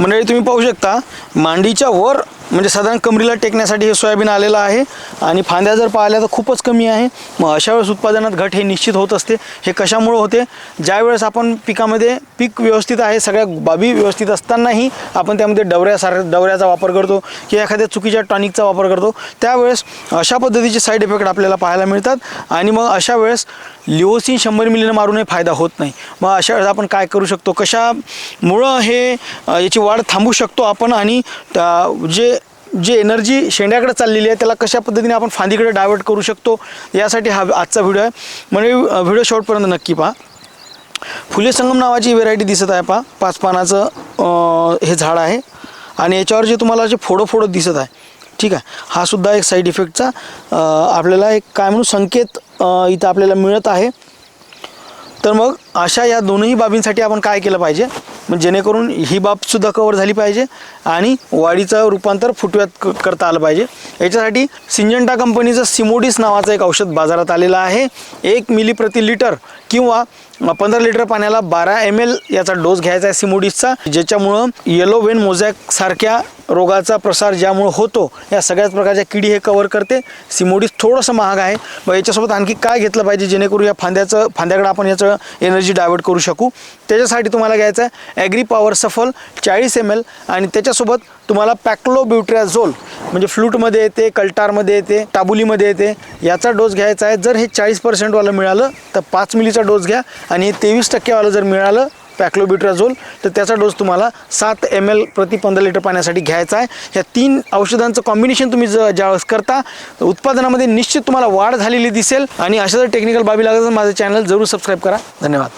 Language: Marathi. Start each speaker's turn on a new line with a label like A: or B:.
A: मंडळी तुम्ही पाहू शकता मांडीच्या वर म्हणजे साधारण कमरीला टेकण्यासाठी हे सोयाबीन आलेलं आहे आणि फांद्या जर पाहिल्या तर खूपच कमी आहे. मग अशा वेळेस उत्पादनात घट हे निश्चित होत असते. हे कशामुळे होते? ज्यावेळेस आपण पिकामध्ये पीक व्यवस्थित आहे सगळ्या बाबी व्यवस्थित असतानाही आपण त्यामध्ये डवऱ्यासार डवऱ्याचा वापर करतो किंवा एखाद्या चुकीच्या टॉनिकचा वापर करतो. त्यावेळेस अशा पद्धतीचे साईड इफेक्ट आपल्याला पाहायला मिळतात आणि मग अशा वेळेस लिओसिन शंभर मिलीनं मारूनही फायदा होत नाही. मग अशा वेळेस आपण काय करू शकतो? कशामुळं हे याची वाढ थांबू शकतो आपण आणि त्या- जे जी एनर्जी शेंड्याकडे चाललेली आहे त्याला कशा पद्धतीने आपण फांदीकडे डायवर्ट करू शकतो यासाठी हा आजचा व्हिडिओ आहे. म्हणजे व्हिडिओ शॉर्टपर्यंत नक्की पहा. फुले संगम नावाची व्हेरायटी दिसत आहे पहा. पाच पानाचं हे झाड आहे. आणि याच्यावर जे तुम्हाला जे फोडं फोडो दिसत आहे ठीक आहे. हा सुद्धा एक साईड इफेक्टचा आपल्याला एक काय म्हणू संकेत इथं आपल्याला मिळत आहे. तर मग अशा या दोनही बाबींसाठी आपण काय केलं पाहिजे? मग जेणेकरून ही बाबसुद्धा कवर झाली पाहिजे आणि वाढीचं रूपांतर फुटव्यात क- करता आलं पाहिजे. याच्यासाठी सिंजंटा कंपनीचं सिमोडिस नावाचं एक औषध बाजारात आलेलं आहे. एक मिली प्रति लिटर किंवा पंधरा लिटर पाण्याला बारा एम एल याचा डोस घ्यायचा आहे सिमोडिसचा ज्याच्यामुळं येलो वेन मोझॅक सारख्या रोगाचा प्रसार ज्यामुळं होतो या सगळ्याच प्रकारच्या किडी हे कवर करते. सिमोडीस थोडंसं महाग आहे. मग याच्यासोबत आणखी काय घेतलं पाहिजे जेणेकरून या फांद्याचं फांद्याकडे आपण याचं एनर्जी डायवर्ट करू शकू? त्याच्यासाठी तुम्हाला घ्यायचं आहे ॲग्री पॉवर सफल चाळीस एम एल आणि त्याच्यासोबत तुम्हाला पॅक्लोब्युट्रॅझोल म्हणजे फ्लूटमध्ये येते कल्टारमध्ये येते टाबुलीमध्ये येते याचा डोस घ्यायचा आहे. जर हे चाळीस पर्सेंटवालं मिळालं तर पाच मिलीचा डोस घ्या आणि हे तेवीस टक्केवालं जर मिळालं पॅक्लोबिट्राझोल. तर त्याचा डोस तुम्हाला सात एम एल प्रति पंधरा लिटर पाण्यासाठी घ्यायचा आहे. ह्या तीन औषधांचं कॉम्बिनेशन तुम्ही ज ज्यावेळेस करता उत्पादनामध्ये निश्चित तुम्हाला वाढ झालेली दिसेल. आणि अशा जर टेक्निकल बाबी लागत तर माझं चॅनल जरूर सबस्क्राईब करा. धन्यवाद.